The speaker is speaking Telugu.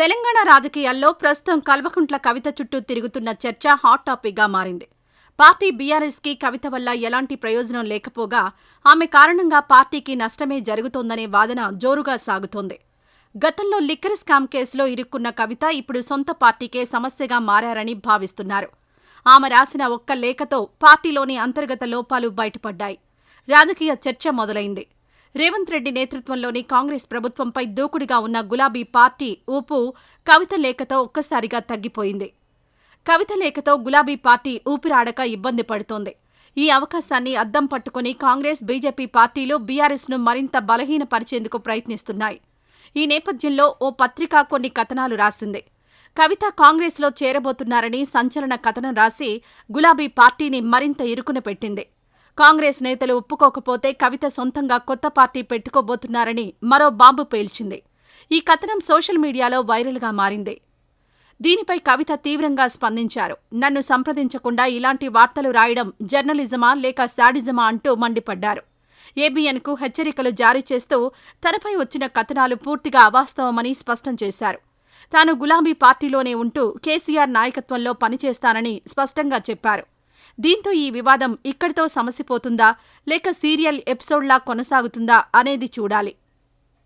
తెలంగాణ రాజకీయాల్లో ప్రస్తుతం కల్వకుంట్ల కవిత చుట్టూ తిరుగుతున్న చర్చ హాట్ టాపిక్గా మారింది. పార్టీ బీఆర్ఎస్కి కవిత వల్ల ఎలాంటి ప్రయోజనం లేకపోగా ఆమె కారణంగా పార్టీకి నష్టమే జరుగుతోందనే వాదన జోరుగా సాగుతోంది. గతంలో లిక్కర్ స్కామ్ కేసులో ఇరుక్కున్న కవిత ఇప్పుడు సొంత పార్టీకే సమస్యగా మారారని భావిస్తున్నారు. ఆమె రాసిన ఒక్క లేఖతో పార్టీలోని అంతర్గత లోపాలు బయటపడ్డాయి. రాజకీయ చర్చ మొదలైంది. రేవంత్ రెడ్డి నేతృత్వంలోని కాంగ్రెస్ ప్రభుత్వంపై దూకుడుగా ఉన్న గులాబీ పార్టీ ఊపు కవిత లేఖతో ఒక్కసారిగా తగ్గిపోయింది. కవిత లేఖతో గులాబీ పార్టీ ఊపిరాడక ఇబ్బంది పడుతోంది. ఈ అవకాశాన్ని అద్దం పట్టుకుని కాంగ్రెస్ బీజేపీ పార్టీలు బీఆర్ఎస్ను మరింత బలహీనపరిచేందుకు ప్రయత్నిస్తున్నాయి. ఈ నేపథ్యంలో ఓ పత్రిక కొన్ని కథనాలు రాసింది. కవిత కాంగ్రెస్లో చేరబోతున్నారని సంచలన కథనం రాసి గులాబీ పార్టీని మరింత ఇరుకున పెట్టింది. కాంగ్రెస్ నేతలు ఒప్పుకోకపోతే కవిత సొంతంగా కొత్త పార్టీ పెట్టుకోబోతున్నారని మరో బాంబు పేల్చింది. ఈ కథనం సోషల్ మీడియాలో వైరల్గా మారింది. దీనిపై కవిత తీవ్రంగా స్పందించారు. నన్ను సంప్రదించకుండా ఇలాంటి వార్తలు రాయడం జర్నలిజమా లేక శాడిజమా అంటూ మండిపడ్డారు. ఏబీఎన్కు హెచ్చరికలు జారీ చేస్తూ తనపై వచ్చిన కథనాలు పూర్తిగా అవాస్తవమని స్పష్టం చేశారు. తాను గులాబీ పార్టీలోనే ఉంటూ కేసీఆర్ నాయకత్వంలో పనిచేస్తానని స్పష్టంగా చెప్పారు. దీంతో ఈ వివాదం ఇక్కడితో సమసిపోతుందా? లేక సీరియల్ ఎపిసోడ్లా కొనసాగుతుందా అనేది చూడాలి.